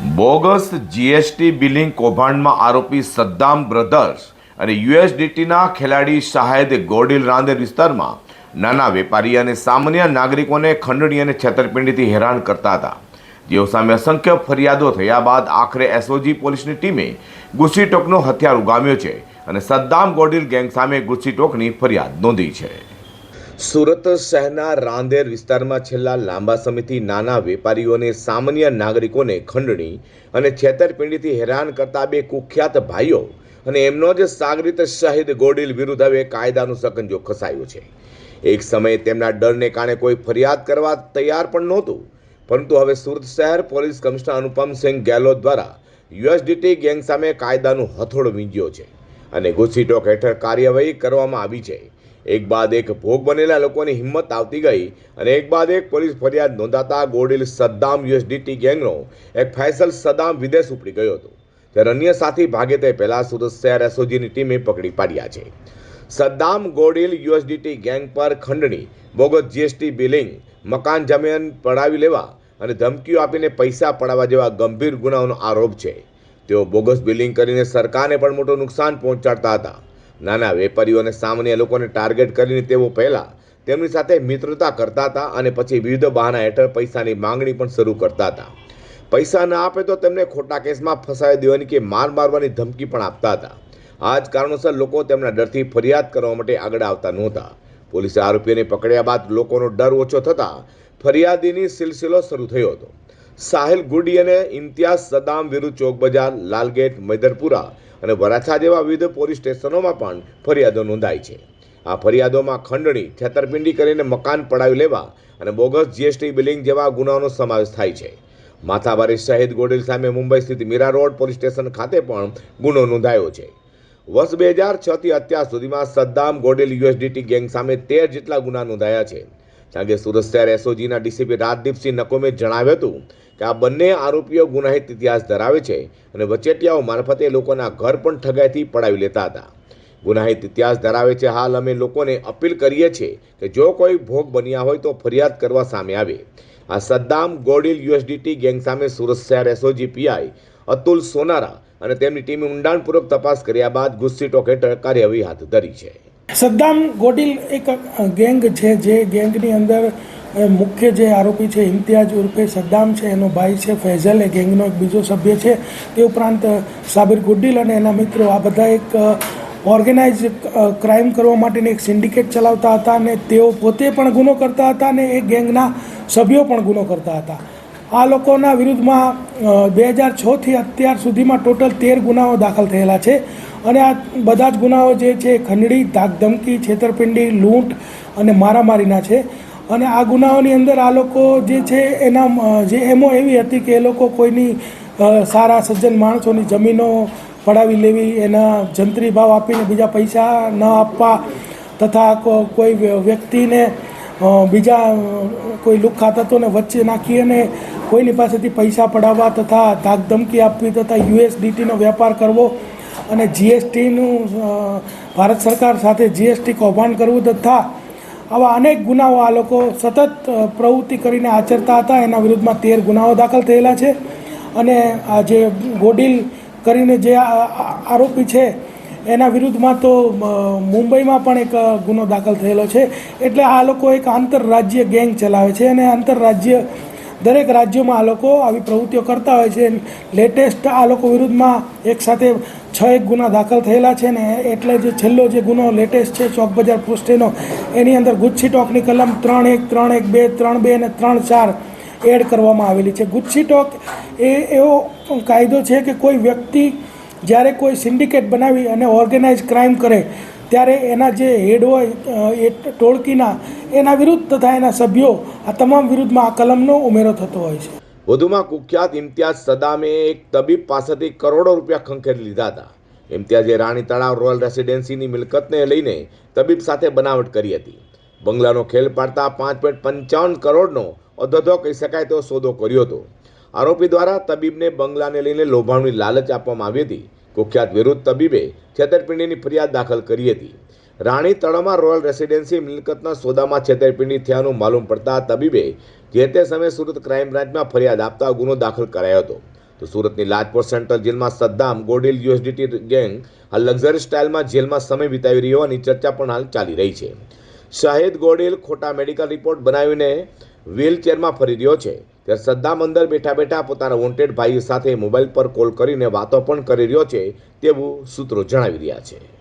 Bogus GST billing કૌભાંડમાં આરોપી Saddam brothers અને યુએસડીટીના ખેલાડી શાહેદ ગોડિલ રાંદેર વિસ્તારમાં નાના વેપારી અને સામાન્ય નાગરિકોને ખંડણી અને છેતરપિંડીથી હેરાન કરતા હતા. જેઓ સામે અસંખ્ય ફરિયાદો થયા બાદ આખરે એસઓજી પોલીસની ટીમે ગુસ્સીટોકનો હથિયાર ઉગામ્યો છે અને સદ્દામ ગોડિલ ગેંગ સામે ગુસ્સીટોકની ફરિયાદ નોંધી છે. સુરત શહેરના રાંદેર વિસ્તારમાં છેલ્લા લાંબા સમયથી નાના વેપારીઓ અને સામાન્ય નાગરિકોને ખંડણી અને છેતરપિંડીથી હેરાન કરતા બે કુખ્યાત ભાઈઓ અને એમનો જ સાગરીત શાહિદ ગોડિલ વિરુદ્ધ હવે કાયદાનું સકંજો ખસાયો છે. એક સમયે તેમના ડરને કારણે કોઈ ફરિયાદ કરવા તૈયાર પણ નહોતું, પરંતુ હવે સુરત શહેર પોલીસ કમિશનર અનુપમસિંહ ગેહલોત દ્વારા યુએસડીટી ગેંગ સામે કાયદાનું હથોડ વીંજ્યો છે અને ઘૂસીટોક હેઠળ કાર્યવાહી કરવામાં આવી છે. એક બાદ એક ભોગ બનેલા લોકોની હિંમત આવતી ગઈ અને એક બાદ એક પોલીસ ફરિયાદ નોંધાતા ગોડિલ સદ્દામ યુએસડીટી ગેંગનો એક ફૈસલ સદ્દામ વિદેશ ઉપડી ગયો હતો. ત્યારે અન્ય સાથી ભાગે તે પહેલાં સુરત શહેર એસઓજીની ટીમે પકડી પાડ્યા છે. સદ્દામ ગોડિલ યુએસડીટી ગેંગ પર ખંડણી, બોગસ જીએસટી બિલિંગ, મકાન જમીન પડાવી લેવા અને ધમકીઓ આપીને પૈસા પડાવવા જેવા ગંભીર ગુનાઓનો આરોપ છે. તેઓ બોગસ બિલિંગ કરીને સરકારને પણ મોટું નુકસાન પહોંચાડતા હતા. નાના વેપારીઓ અને સામાન્ય લોકોને ટાર્ગેટ કરીને તેઓ પહેલાં તેમની સાથે મિત્રતા કરતા હતા અને પછી વિવિધ બહાના હેઠળ પૈસાની માંગણી પણ શરૂ કરતા હતા. પૈસા ન આપે તો તેમને ખોટા કેસમાં ફસાવી દેવાની કે માર મારવાની ધમકી પણ આપતા હતા. આ જ કારણોસર લોકો તેમના ડરથી ફરિયાદ કરવા માટે આગળ આવતા નહોતા. પોલીસે આરોપીઓને પકડ્યા બાદ લોકોનો ડર ઓછો થતાં ફરિયાદીની સિલસિલો શરૂ થયો હતો. સાહિલ ગુડી અને ઇમ્તિયાઝ સદામ વિરુદ્ધ ચોક બજાર લાલગેટ, મૈદરપુરા અને વરાછા જેવા વિવિધ પોલીસ સ્ટેશનોમાં પણ ફરિયાદો નોંધાઈ છે. આ ફરિયાદોમાં ખંડણી, છેતરપિંડી કરીને મકાન પડાવી લેવા અને બોગસ જીએસટી બિલિંગ જેવા ગુનાઓનો સમાવેશ થાય છે. માથાબારી શહીદ ગોડિલ સામે મુંબઈ સ્થિત મીરા રોડ પોલીસ સ્ટેશન ખાતે પણ ગુનો નોંધાયો છે. વર્ષ બે હજાર છથી અત્યાર સુધીમાં સદ્દામ ગોડેલ યુએસડીટી ગેંગ સામે તેર જેટલા ગુના નોંધાયા છે. કારણ કે સુરત શહેર એસઓજીના ડીસીપી રાજદીપસિંહ નકોમે જણાવ્યું હતું કે આ બંને આરોપીઓ ગુનાહિત ઇતિહાસ ધરાવે છે અને વચેટિયાઓ મારફતે લોકોના ઘર પણ ઠગાઈથી પડાવી લેતા હતા. ગુનાહિત ઇતિહાસ ધરાવે છે. હાલ અમે લોકોને અપીલ કરીએ છીએ કે જો કોઈ ભોગ બન્યા હોય તો ફરિયાદ કરવા સામે આવે. આ સદ્દામ ગોડિલ યુએસડીટી ગેંગ સામે સુરત શહેર એસઓજી પીઆઈ અતુલ સોનારા અને તેમની ટીમે ઊંડાણપૂર્વક તપાસ કર્યા બાદ ગુસ્સીટોક હેઠળ કાર્યવાહી હાથ ધરી છે. સદ્દામ ગોડિલ એક ગેંગ છે જે ગેંગની અંદર મુખ્ય જે આરોપી છે ઇમ્તિયાજ ઉર્ફે સદ્દામ છે, એનો ભાઈ છે ફૈઝલ, એ ગેંગનો એક બીજો સભ્ય છે. તે ઉપરાંત સાબિર ગુડ્ડિલ અને એના મિત્રો આ બધા એક ઓર્ગેનાઇઝ ક્રાઇમ કરવા માટેની એક સિન્ડિકેટ ચલાવતા હતા અને તેઓ પોતે પણ ગુનો કરતા હતા અને એ ગેંગના સભ્યો પણ ગુનો કરતા હતા. આ લોકોના વિરુદ્ધમાં બે હજાર છથી અત્યાર સુધીમાં ટોટલ તેર ગુનાઓ દાખલ થયેલા છે. અને આ બધા જ ગુનાઓ જે છે, ખંડણી, ધાકધમકી, છેતરપિંડી, લૂંટ અને મારામારીના છે. અને આ ગુનાઓની અંદર આ લોકો જે છે, એના જે એમો એવી હતી કે એ લોકો કોઈની સારા સજ્જન માણસોની જમીનો પડાવી લેવી, એના જંત્રી ભાવ આપીને બીજા પૈસા ન આપવા તથા કોઈ વ્યક્તિને બીજા કોઈ લુખ્ખા તત્વોને વચ્ચે નાખી અને કોઈની પાસેથી પૈસા પડાવવા તથા ધાકધમકી આપવી તથા યુએસડીટીનો વેપાર કરવો અને જીએસટીનું ભારત સરકાર સાથે જીએસટી કૌભાંડ કરવું તથા આવા અનેક ગુનાઓ આ લોકો સતત પ્રવૃત્તિ કરીને આચરતા હતા. એના વિરુદ્ધમાં તેર ગુનાઓ દાખલ થયેલા છે. અને આ જે ગોડિલ કરીને જે આરોપી છે, એના વિરુદ્ધમાં તો મુંબઈમાં પણ એક ગુનો દાખલ થયેલો છે. એટલે આ લોકો એક આંતરરાજ્ય ગેંગ ચલાવે છે અને આંતરરાજ્ય દરેક રાજ્યોમાં આ લોકો આવી પ્રવૃત્તિઓ કરતા હોય છે. લેટેસ્ટ આ લોકો વિરુદ્ધમાં એક સાથે છ એક ગુના દાખલ થયેલા છે ને એટલે જે છેલ્લો જે ગુનો લેટેસ્ટ છે, ચોક બજાર પોસ્ટેનો, એની અંદર ગુચ્છી ટોકની કલમ ત્રણ એક ત્રણ એક બે, ત્રણ બે અને ત્રણ ચાર એડ કરવામાં આવેલી છે. ગુચ્છી ટોક એ એવો કાયદો છે કે કોઈ વ્યક્તિ જ્યારે કોઈ સિન્ડિકેટ બનાવી અને ઓર્ગેનાઇઝ ક્રાઇમ કરે ત્યારે એના જે હેડ હોય એ ટોળકીના, એના વિરુદ્ધ તથા એના સભ્યો આ તમામ વિરુદ્ધમાં આ કલમનો ઉમેરો થતો હોય છે. વધુમાં કુખ્યાત ઇમ્તિયાઝ સદામે એક તબીબ પાસેથી કરોડો રૂપિયા ખંખેરી લીધા હતા. ઇમ્તિયાઝે રાણી તળાવ રોયલ રેસિડેન્સીની મિલકતને લઈને તબીબ સાથે બનાવટ કરી હતી. બંગલાનો ખેલ પાડતા પાંચ પોઈન્ટ પંચાવન કરોડનો અધધો કહી શકાય તેવો સોદો કર્યો હતો. આરોપી દ્વારા તબીબને બંગલાને લઈને લોભાણની લાલચ આપવામાં આવી હતી. કુખ્યાત વિરુદ્ધ તબીબે છેતરપિંડીની ફરિયાદ દાખલ કરી હતી. રાણી તળાવમાં રોયલ રેસિડેન્સી મિલકતના સોદામાં છેતરપિંડી થયાનું માલુમ પડતા તબીબે જે તે સમયે સુરત ક્રાઇમ બ્રાન્ચમાં ફરિયાદ આપતા ગુનો દાખલ કરાયો હતો. તો સુરતની લાજપોર સેન્ટ્રલ જેલમાં સદ્દામ ગોડિલ યુએસડીટી ગેંગ આ લક્ઝરી સ્ટાઇલમાં જેલમાં સમય વિતાવી રહ્યો હોવાની ચર્ચા પણ હાલ ચાલી રહી છે. શાહિદ ગોડિલ ખોટા મેડિકલ રિપોર્ટ બનાવીને વ્હીલચેરમાં ફરી રહ્યો છે. ત્યારે સદ્દામ અંદર બેઠા બેઠા પોતાના વોન્ટેડ ભાઈ સાથે મોબાઈલ પર કોલ કરીને વાતો પણ કરી રહ્યો છે તેવું સૂત્રો જણાવી રહ્યા છે.